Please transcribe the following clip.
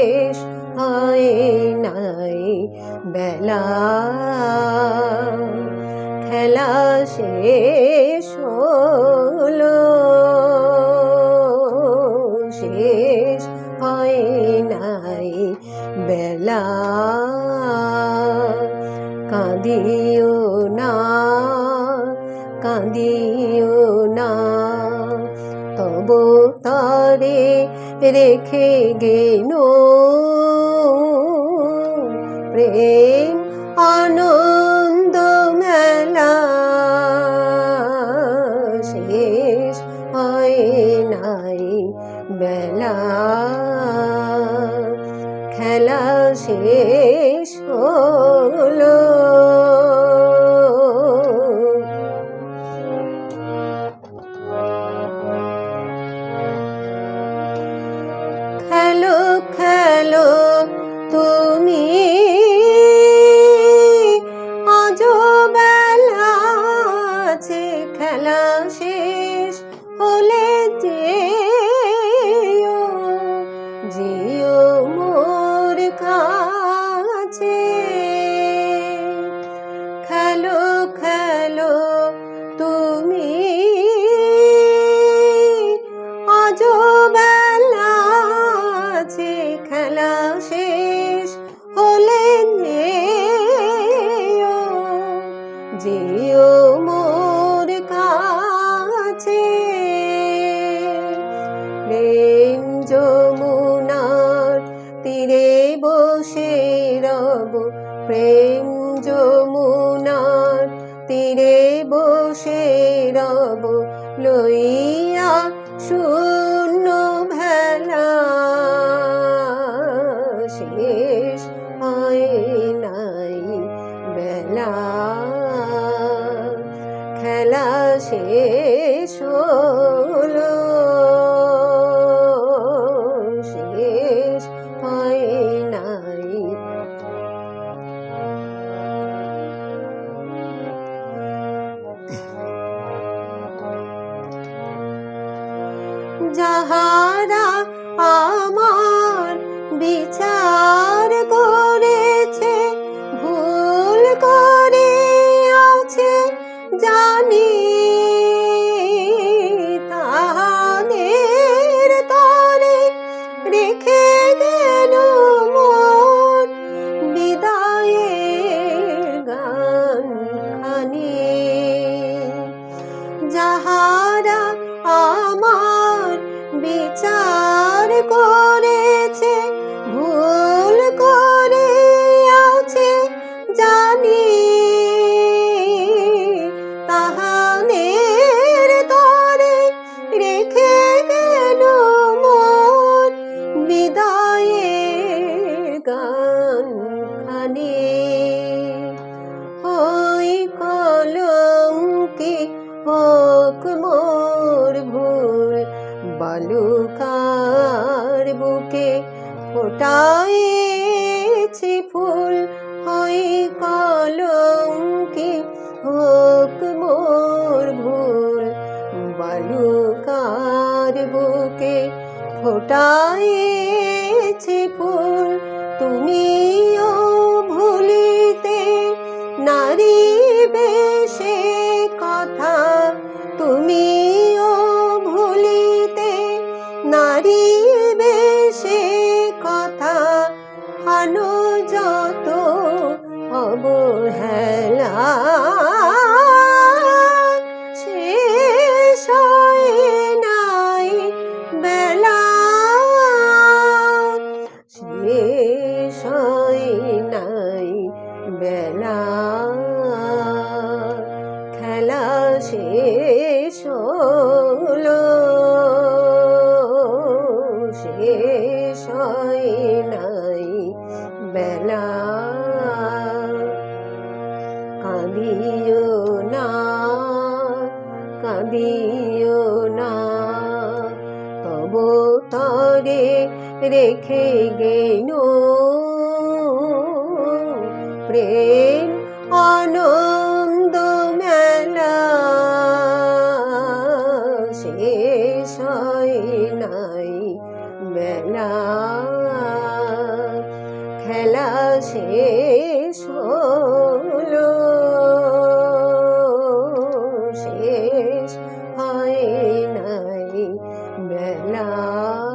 শেষ হয় নাই বেলা খেলা শেষ হলো শেষ হয় নাই বেলা কাঁদিও না কাঁদিও রেখে গেল। প্রেম আনন্দ মেলা শেষ হয় নাই বেলা। খেলা শেষ হলো। যেও মোর কাছে। প্রেম যমুনার তীরে বসে রব। প্রেম যমুনার তীরে বসে রব। লইয়া শূন্য ভেলা শেষ হয় নাই বেলা শেষ হলো। শেষ হয় নাই। যাহারা আমার বিচার করেছে ভুল করে আছে জানি বুকে ফোটাইছি ফুল হই কলঙ্কি হোক মোর ভুল। বালুকার বুকে ফোটাইছি ফুল, তুমিও ভুলিতে নারী বেশে নাই বেলা। কাঁদিও না কাঁদিও না তব তরে রেখে গেল প্রেম আনন্দ খেলা শেষ হলো। শেষ হয় নাই বেলা।